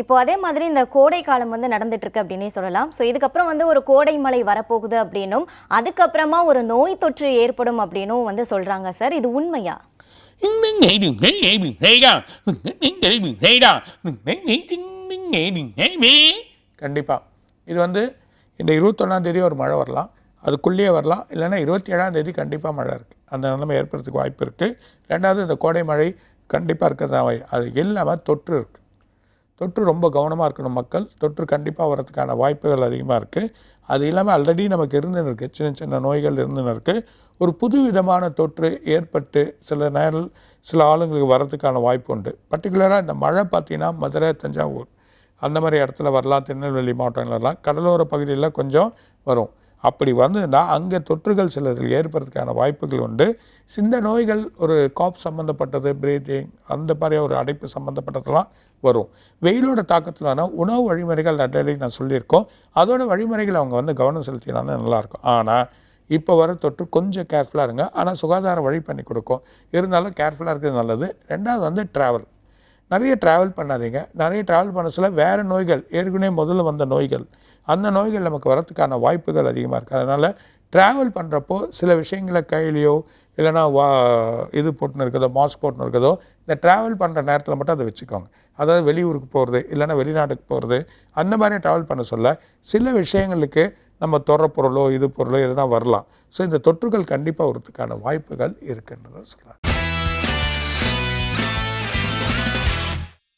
இப்போ அதே மாதிரி இந்த கோடை காலம் வந்து நடந்துட்டு இருக்கு அப்படின்னே சொல்லலாம். ஸோ இதுக்கப்புறம் வந்து ஒரு கோடை மழை வரப்போகுது அப்படின்னும் அதுக்கப்புறமா ஒரு நோய் தொற்று ஏற்படும் அப்படின்னும் வந்து சொல்றாங்க சார். இது உண்மையா? கண்டிப்பாக இது வந்து இந்த இருபத்தொன்னாம் தேதி ஒரு மழை வரலாம். அதுக்குள்ளேயே வரலாம். இல்லைன்னா இருபத்தி ஏழாம் தேதி கண்டிப்பாக மழை இருக்குது அந்த நிலைமை ஏற்படுறதுக்கு வாய்ப்பு இருக்குது ரெண்டாவது இந்த கோடை மழை கண்டிப்பாக இருக்கிறதா? அது இல்லாமல் தொற்று இருக்குது தொற்று ரொம்ப கவனமாக இருக்கணும் மக்கள். தொற்று கண்டிப்பாக வரதுக்கான வாய்ப்புகள் அதிகமாக இருக்குது அது இல்லாமல் ஆல்ரெடி நமக்கு இருந்துன்னு இருக்குது சின்ன சின்ன நோய்கள் இருந்துன்னு இருக்குது ஒரு புது விதமான தொற்று ஏற்பட்டு சில நேரம் சில ஆளுங்களுக்கு வர்றதுக்கான வாய்ப்பு உண்டு. பர்டிகுலராக இந்த மழை பார்த்திங்கன்னா மதுரை தஞ்சாவூர். அந்த மாதிரி இடத்துல வரலாம். திருநெல்வேலி மாவட்டங்கள்லாம் கடலோர பகுதியில் கொஞ்சம் வரும். அப்படி வந்ததுன்னா அங்கே தொற்றுகள் சிலதில் ஏற்படுறதுக்கான வாய்ப்புகள் உண்டு. சிந்த நோய்கள் ஒரு காப் சம்மந்தப்பட்டது பிரீத்திங் அந்த மாதிரி ஒரு அடைப்பு சம்மந்தப்பட்டதெல்லாம் வரும். வெயிலோட தாக்கத்தில் வேணால் உணவு வழிமுறைகள் ஆல்ரெடி நான் சொல்லியிருக்கோம். அதோட வழிமுறைகள் அவங்க வந்து கவனம் செலுத்தினாலும் நல்லாயிருக்கும். ஆனால் இப்போ வர தொற்று கொஞ்சம் கேர்ஃபுல்லாக இருங்க. ஆனால் சுகாதார வழி பண்ணி கொடுக்கும். இருந்தாலும் கேர்ஃபுல்லாக இருக்கிறது நல்லது. ரெண்டாவது வந்து ட்ராவல் நிறைய ட்ராவல் பண்ணாதீங்க. நிறைய ட்ராவல் பண்ண சொல்ல வேறு நோய்கள் ஏற்கனவே முதல்ல வந்த நோய்கள். அந்த நோய்கள் நமக்கு வரத்துக்கான வாய்ப்புகள் அதிகமாக இருக்குது அதனால் ட்ராவல் பண்ணுறப்போ சில விஷயங்களை கையிலையோ இல்லைன்னா வா இது போட்டுன்னு இருக்குதோ மாஸ்க் போட்டுன்னு இருக்குதோ இந்த ட்ராவல் பண்ணுற நேரத்தில் மட்டும் அதை வச்சுக்கோங்க. அதாவது வெளியூருக்கு போகிறது இல்லைன்னா வெளிநாட்டுக்கு போகிறது அந்த மாதிரி ட்ராவல் பண்ண சொல்ல சில விஷயங்களுக்கு நம்ம தொடுற பொருளோ இது பொருளோ எதுனா வரலாம். ஸோ இந்த தொற்றுகள் கண்டிப்பாக வரதுக்கான வாய்ப்புகள் இருக்குன்றதை சொல்கிறேன்